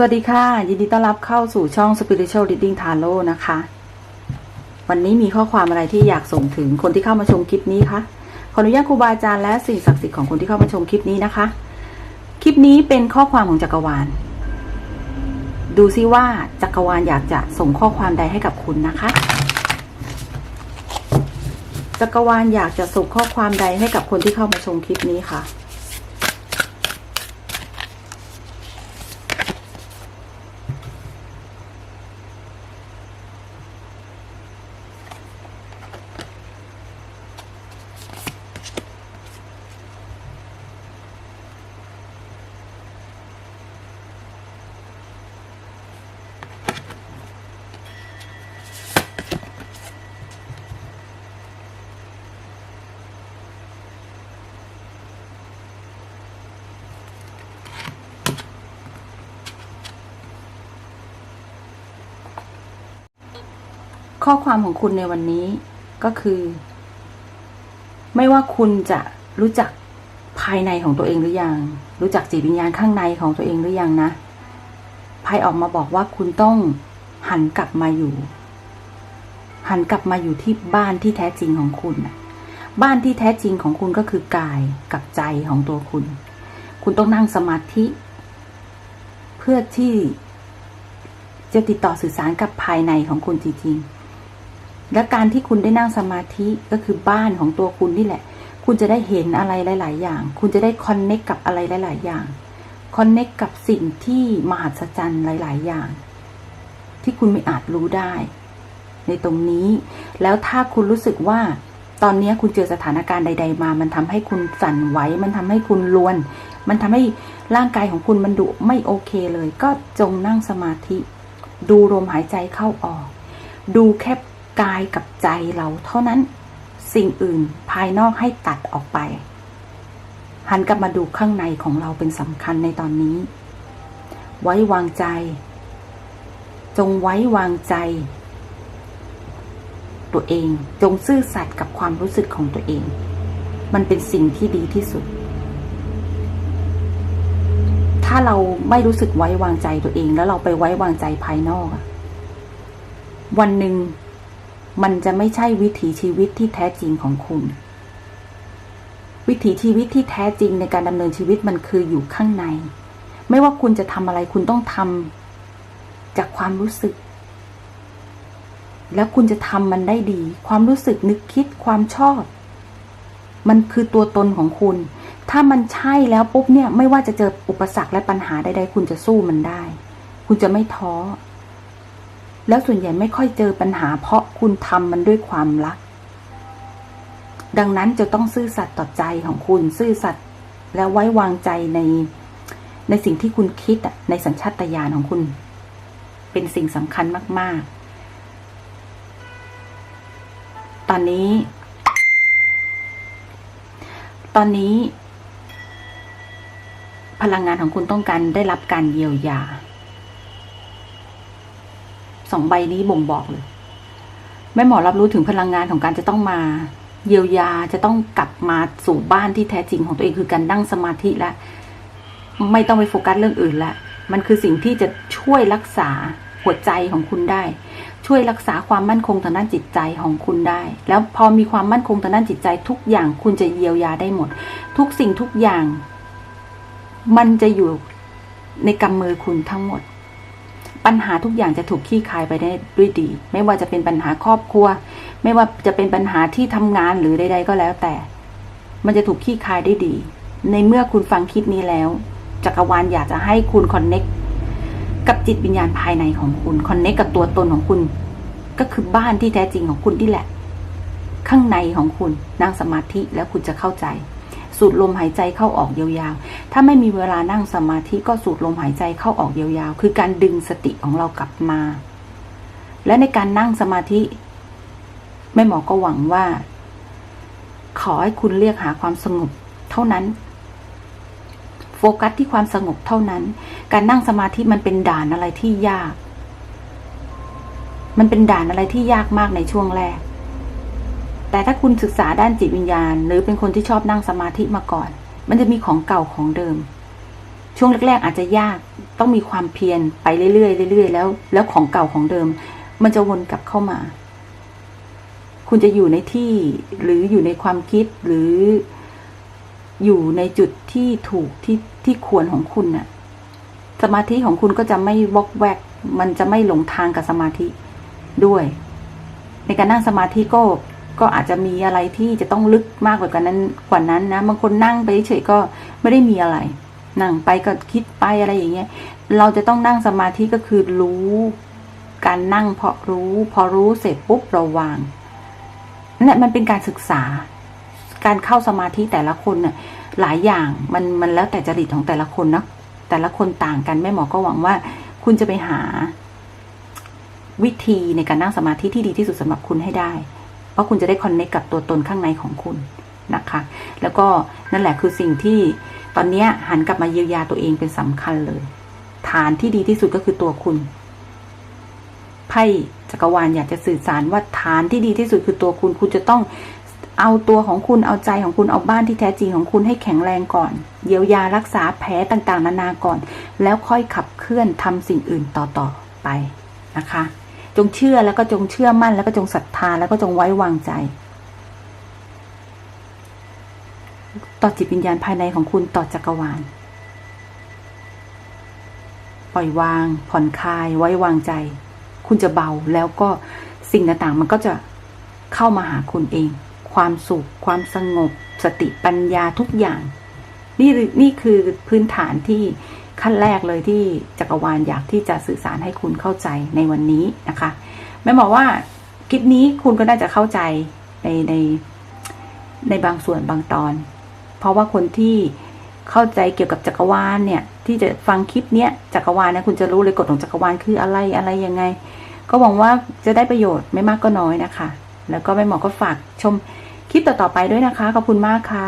สวัสดีค่ะ ยินดีต้อนรับเข้าสู่ช่อง Spiritual Reading Tarot นะคะ วันนี้มีข้อความอะไรที่อยากส่งถึงคนที่เข้ามาชมคลิปนี้คะขออนุญาตครูบาอาจารย์และสิ่งศักดิ์สิทธิ์ของคนที่เข้ามาชมคลิปนี้นะคะ คลิปนี้เป็นข้อความของจักรวาล ดูซิว่าจักรวาลอยากจะส่งข้อความใดให้กับคุณนะคะ จักรวาลอยากจะส่งข้อความใดให้กับคนที่เข้ามาชมคลิปนี้ค่ะ ข้อความของคุณในวันนี้ก็คือ ไม่ว่าคุณจะรู้จักภายในของตัวเองหรือยัง รู้จักจิตวิญญาณข้างในของตัวเองหรือยังนะไพ่ออกมาบอกว่าคุณต้องหันกลับมาอยู่ หันกลับมาอยู่ที่บ้านที่แท้จริงของคุณ บ้านที่แท้จริงของคุณก็คือกายกับใจของตัวคุณ คุณต้องนั่งสมาธิ เพื่อที่จะติดต่อสื่อสารกับภายในของคุณจริงๆ และการที่คุณได้นั่งสมาธิก็คือบ้านของตัวคุณนี่แหละ คุณจะได้เห็นอะไรหลาย ๆ อย่าง คุณจะได้คอนเน็กกับอะไรหลาย ๆ อย่างคอนเน็กกับสิ่งที่มหัศจรรย์หลาย ๆ อย่าง ที่คุณไม่อาจรู้ได้ ในตรงนี้ แล้วถ้าคุณรู้สึกว่า ตอนนี้คุณเจอสถานการณ์ใด ๆ มา มันทำให้คุณสั่นไหว มันทำให้คุณลวน มันทำให้ร่างกายของคุณมันดุไม่โอเคเลย ก็จงนั่งสมาธิ ดูลมหายใจเข้าออก ดูแค่ กายกับใจเราเท่านั้น สิ่งอื่นภายนอกให้ตัดออกไปหันกลับมาดูข้างในของเราเป็นสำคัญในตอนนี้ ไว้วางใจ จงไว้วางใจ ตัวเองจงซื่อสัตย์กับความรู้สึกของตัวเอง มันเป็นสิ่งที่ดีที่สุด ถ้าเราไม่รู้สึกไว้วางใจตัวเอง แล้วเราไปไว้วางใจภายนอก วันหนึ่ง มันจะไม่ใช่วิถีชีวิตที่แท้จริงของคุณ วิถีชีวิตที่แท้จริงในการดำเนินชีวิตมันคืออยู่ข้างใน ไม่ว่าคุณจะทำอะไรคุณต้องทำจากความรู้สึก แล้วคุณจะทำมันได้ดี ความรู้สึกนึกคิดความชอบ มันคือตัวตนของคุณ ถ้ามันใช่แล้วปุ๊บเนี่ย ไม่ว่าจะเจออุปสรรคและปัญหาใดๆคุณจะสู้มันได้ คุณจะไม่ท้อ แล้วส่วนใหญ่ไม่ค่อยเจอปัญหา เพราะคุณทำมันด้วยความรัก ดังนั้นจะต้องซื่อสัตย์ต่อใจของคุณซื่อสัตย์และไว้วางใจใน ในสิ่งที่คุณคิดอะในสัญชาตญาณของคุณ เป็นสิ่งสำคัญมาก ๆ ตอนนี้ ตอนนี้ พลังงานของคุณต้องการได้รับการเยียวยา สองใบนี้บ่งบอกเลย แม่หมอรับรู้ถึงพลังงานของการจะต้องมา เยียวยาจะต้องกลับมาสู่บ้านที่แท้จริงของตัวเองคือการนั่งสมาธิและไม่ต้องไปโฟกัสเรื่องอื่นละมันคือสิ่งที่จะช่วยรักษาหัวใจของคุณได้ ช่วยรักษาความมั่นคงทางด้านจิตใจของคุณได้ แล้วพอมีความมั่นคงทางด้านจิตใจทุกอย่างคุณจะเยียวยาได้หมด ทุกสิ่งทุกอย่าง มันจะอยู่ในกำมือคุณทั้งหมด ปัญหาทุกอย่างจะถูกขี้คายไปได้ด้วยดี ไม่ว่าจะเป็นปัญหาครอบครัว ไม่ว่าจะเป็นปัญหาที่ทำงานหรือใด ๆ ก็แล้วแต่ มันจะถูกขี้คายได้ดี ในเมื่อคุณฟังคลิปนี้แล้ว จักรวาลอยากจะให้คุณคอนเน็กกับจิตวิญญาณภายในของคุณคอนเน็กกับตัวตนของคุณ ก็คือบ้านที่แท้จริงของคุณที่แหละ ข้างในของคุณนั่งสมาธิแล้วคุณจะเข้าใจ สูดลมหายใจเข้าออกยาวๆ ถ้าไม่มีเวลานั่งสมาธิก็สูดลมหายใจเข้าออกยาวๆ คือการดึงสติของเรากลับมา และในการนั่งสมาธิแม่หมอก็หวังว่า ขอให้คุณเรียกหาความสงบเท่านั้น โฟกัสที่ความสงบเท่านั้น การนั่งสมาธิมันเป็นด่านอะไรที่ยาก มันเป็นด่านอะไรที่ยากมากในช่วงแรก แต่ถ้าคุณศึกษาด้านจิตวิญญาณ หรือเป็นคนที่ชอบนั่งสมาธิมาก่อน มันจะมีของเก่าของเดิม ช่วงแรก ๆ อาจจะยากต้องมีความเพียรไปเรื่อยๆเรื่อยๆแล้ว แล้วของเก่าของเดิม มันจะวนกลับเข้ามา คุณจะอยู่ในที่หรืออยู่ในความคิดหรืออยู่ในจุดที่ถูกที่ที่ควรของคุณน่ะ สมาธิของคุณก็จะไม่วอกแวก มันจะไม่หลงทางกับสมาธิด้วย ในการนั่งสมาธิก็ ก็อาจจะมีอะไรที่จะต้องลึกมากกว่านั้นกว่านั้นนะบางคนนั่งไปเฉยก็ไม่ได้มีอะไร นั่งไปก็คิดไปอะไรอย่างเงี้ยเราจะต้องนั่งสมาธิก็คือรู้ การนั่งเพราะรู้ พอรู้เสร็จปุ๊บเราวางนั่นแหละมันเป็นการศึกษา การเข้าสมาธิแต่ละคนเนี่ยหลายอย่างมันมันแล้วแต่จริตของแต่ละคนนะแต่ละคนต่างกันแม่หมอก็หวังว่า คุณจะไปหาวิธีในการนั่งสมาธิที่ดีที่สุดสำหรับคุณให้ได้ ราะคุณจะได้คอนเนคกับตัวตนข้างในของคุณนะคะ แล้วก็นั่นแหละคือสิ่งที่ตอนนี้หันกลับมาเยียวยาตัวเองเป็นสำคัญเลย ฐานที่ดีที่สุดก็คือตัวคุณไพ่จักรวาลอยากจะสื่อสารว่าฐานที่ดีที่สุดคือตัวคุณ คุณจะต้องเอาตัวของคุณเอาใจของคุณเอาบ้านที่แท้จริงของคุณให้แข็งแรงก่อน เยียวยารักษาแผลต่างๆ นานาก่อน แล้วค่อยขับเคลื่อนทำสิ่งอื่นต่อๆไปนะคะ จงเชื่อแล้วก็จงเชื่อมั่น แล้วก็จงศรัทธาแล้วก็จงไว้วางใจ ต่อจิตวิญญาณภายในของคุณต่อจักรวาล ปล่อยวาง ผ่อนคลาย ไว้วางใจ คุณจะเบาแล้วก็สิ่งต่างๆ มันก็จะเข้ามาหาคุณเอง ความสุข ความสงบ สติปัญญาทุกอย่าง นี่นี่คือพื้นฐานที่ ขั้นแรกเลยที่จักรวาลอยากที่จะสื่อสารให้คุณเข้าใจในวันนี้นะคะแม่บอกว่าคลิปนี้คุณก็น่าจะเข้าใจในในในบางส่วนบางตอน เพราะว่าคนที่เข้าใจเกี่ยวกับจักรวาลเนี่ย ที่จะฟังคลิปเนี้ยจักรวาลนี่ยคุณจะรู้เลยกฎของจักรวาลคืออะไรอะไรยังไง ก็หวังว่าจะได้ประโยชน์ไม่มากก็น้อยนะคะ แล้วก็แม่หมอก็ฝากชมคลิปต่อๆไปด้วยนะคะขอบคุณมากค่ะ